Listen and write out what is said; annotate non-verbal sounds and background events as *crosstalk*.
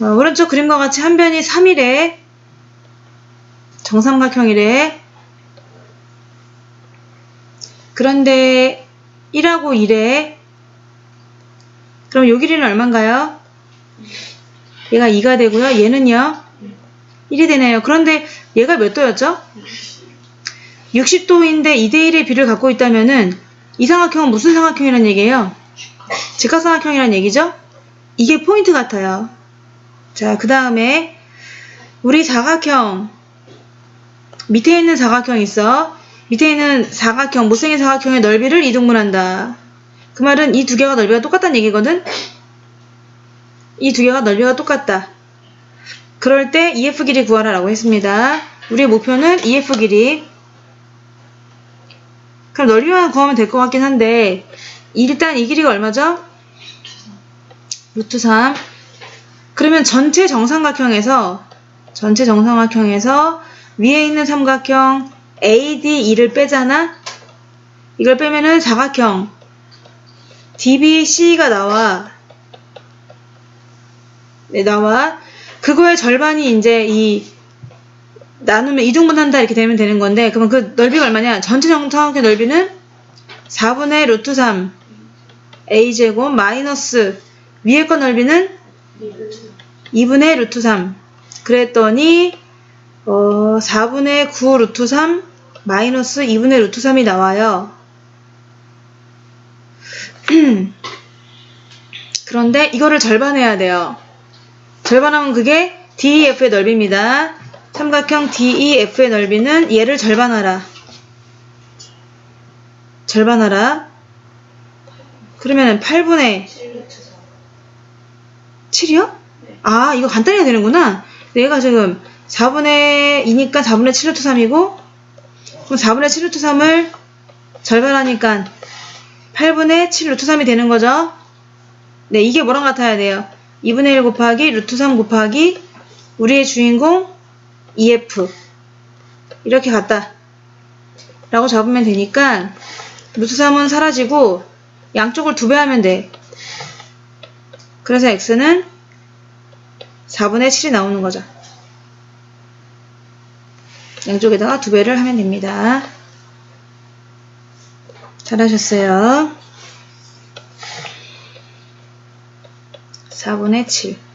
어, 오른쪽 그림과 같이 한 변이 3이래. 정삼각형이래. 그런데 1하고 2래. 그럼 요 길이는 얼마인가요? 얘가 2가 되고요. 얘는요? 1이 되네요. 그런데 얘가 몇 도였죠? 60도인데 2대1의 비를 갖고 있다면은 이 삼각형은 무슨 삼각형이란 얘기예요? 직각삼각형이란 얘기죠? 이게 포인트 같아요. 자, 그 다음에 우리 사각형 밑에 있는 사각형 있어. 밑에 있는 사각형, 못생긴 사각형의 넓이를 이등분한다. 그 말은 이 두 개가 넓이가 똑같다는 얘기거든? 이 두 개가 넓이가 똑같다. 그럴 때 EF 길이 구하라라고 했습니다. 우리의 목표는 EF 길이. 그럼 넓이만 구하면 될 것 같긴 한데 일단 이 길이가 얼마죠? 루트 3. 그러면 전체 정삼각형에서 전체 정삼각형에서 위에 있는 삼각형 ADE를 빼잖아? 이걸 빼면은 사각형 DBC가 나와. 네, 나와. 그거의 절반이 이제 이 나누면 이등분한다 이렇게 되면 되는 건데 그러면 그 넓이가 얼마냐? 전체 정삼각형 넓이는 4분의 루트 3 a제곱 마이너스 위에 거 넓이는 2분의 루트 3 그랬더니 어, 4분의 9 루트 3 마이너스 2분의 루트 3이 나와요. *clears throat* 그런데 이거를 절반해야 돼요. 절반하면 그게 DEF의 넓이입니다. 삼각형 DEF의 넓이는 얘를 절반하라. 절반하라. 그러면은 8분의 7이요? 아, 이거 간단히 해야 되는구나. 얘가 지금 4분의 2니까 4분의 7루트 3이고, 그럼 4분의 7루트 3을 절반하니까 8분의 7루트 3이 되는 거죠? 네, 이게 뭐랑 같아야 돼요? 2분의 1 곱하기 루트 3 곱하기 우리의 주인공 EF. 이렇게 같다. 라고 잡으면 되니까, 루트 3은 사라지고, 양쪽을 두 배 하면 돼. 그래서 x는 4분의 7이 나오는 거죠. 양쪽에다가 두 배를 하면 됩니다. 잘하셨어요. 4분의 7.